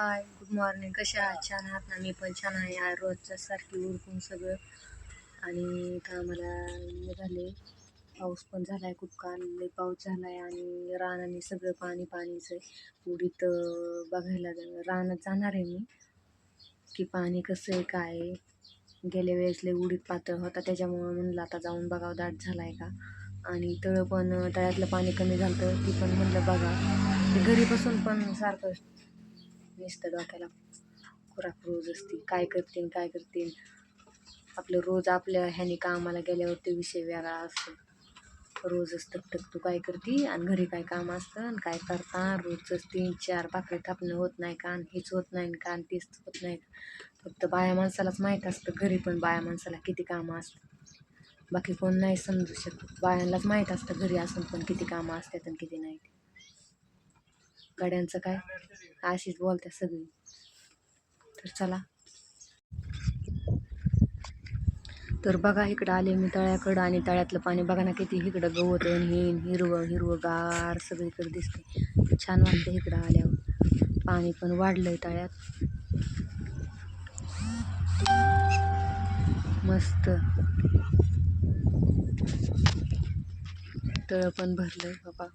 Hi good morning कशा आहात? छान आहात ना? मी पण छान आहे. आज रोजच्या सारखी उरकून सगळं. आणि इथं आम्हाला झाले पाऊस पण झाला आहे खूप काल. पाऊस झाला आहे आणि रानाने सगळं पाणी पाणीचं आहे. उडीत बघायला रानात जाणार आहे मी. की पाणी कसं आहे काय आहे. गेल्या वेळेस लय उडीत पातळ होता. त्याच्यामुळं म्हणलं आता जाऊन बघावं दाट झाला आहे का? आणि तळं पण तळ्यातलं पाणी कमी झालं तर ती पण म्हणलं बघा. ते घरी बसून पण सारखं नुसतं डोक्याला खुराक रोज असते काय करतील काय करतील. आपलं रोज आपल्या ह्याने कामाला गेल्यावर ते विषय वेगळा असतो. रोजच टकटक तू काय करते आणि घरी काय काम असतं आणि काय करता? रोजच तीन चार भाकरी थापणं होत नाही का आणि हेच होत नाही का आणि तेच होत नाही फक्त बाया माणसालाच माहीत असतं. घरी पण बाया माणसाला किती कामं असतात. बाकी कोण नाही समजू शकत. बायांनाच माहीत असतं घरी असून पण किती कामं असतात आणि किती नाही. गाड्यांचं काय? अशीच बोलत्या सगळी. तर चला. तर बघा इकडं आले मी तळ्याकडं आणि तळ्यातलं पाणी बघा ना किती इकडं गवत आणि हिन हिरवं गार सगळीकडे दिसते छान वाटतं इकडं आल्यावर. पाणी पण वाढलंय तळ्यात. मस्त. तळ पण भरलंय बाबा.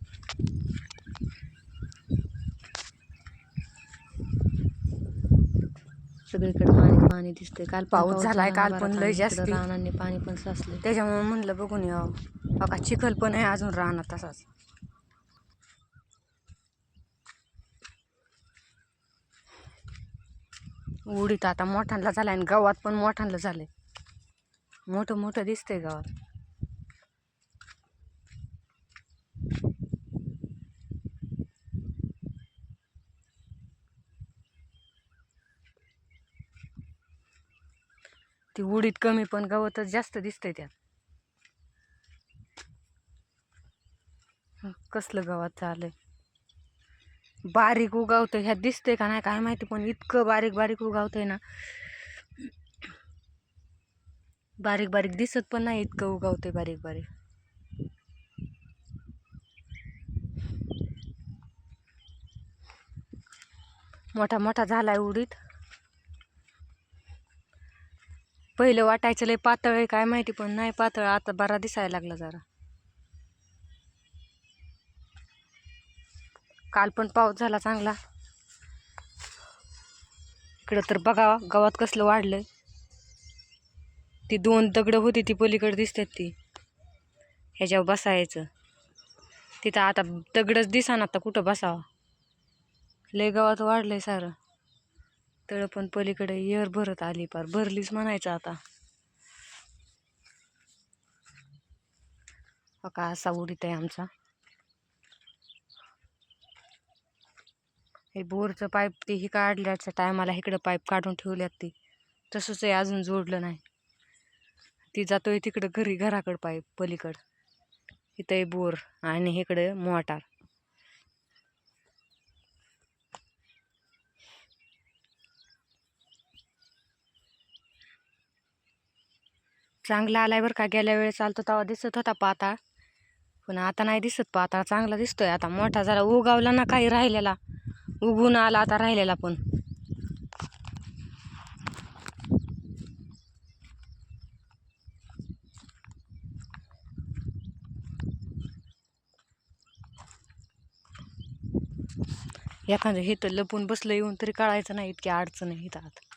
सगळीकडे पाणी पाणी दिसतंय. काल पाऊस झालाय, काल पण लय जास्ती. रानांनी पाणी पण साचलंय. त्याच्यामुळे म्हणलं बघून यावं. बघा चिखल पण आहे अजून राहणार तसाच. उडीत आता मोठ्यांना झालाय आणि गावात पण मोठ्यांना झालंय. मोठं मोठं दिसतंय गावात ती उडीत कमी पण गवतच जास्त दिसतंय त्यात. कसलं गवत चालय बारीक उगावतं ह्यात दिसतंय का नाही काय माहिती पण इतकं बारीक बारीक उगावतंय ना. बारीक बारीक दिसत पण नाही इतकं उगावतंय बारीक बारीक. मोठा मोठा झालाय उडीत पहिलं वाटायचं लय पातळ आहे काय माहिती पण नाही पातळ आता बरा दिसायला लागला जरा. काल पण पाऊस झाला चांगला. इकडं तर बघा गावात कसलं वाढलंय. ती दोन दगडं होती ती पलीकडे दिसतात ती. ह्याच्यावर बसायचं. तिथं आता दगडच दिसा आता कुठं बसावं. लय गावात वाढलंय सारं. तळं पण पलीकडे एअर भरत आली पार. भरलीच म्हणायचं आता. का असा उडीत आहे आमचा? हे बोरचं पाईप ते ही काढल्याच्या टायमाला इकडं पाईप काढून ठेवल्यात ती. तसंच आहे अजून जोडलं नाही. ती जातोय तिकडं घरी घराकडं पाईप पलीकडं. इथं आहे बोर आणि इकडं मोटार. चांगला आलाय बरं का गेल्या वेळेस चालतो तेव्हा दिसत होता पाताळ. पण आता नाही दिसत पाताळ चांगला दिसतोय आता. मोठा झाला उगावला ना काही राहिलेला. उगून आला आता राहिलेला पण. एखादं हे तर लपून बसलं येऊन तरी कळायचं नाही इतकी अडचण आहे इथं आता.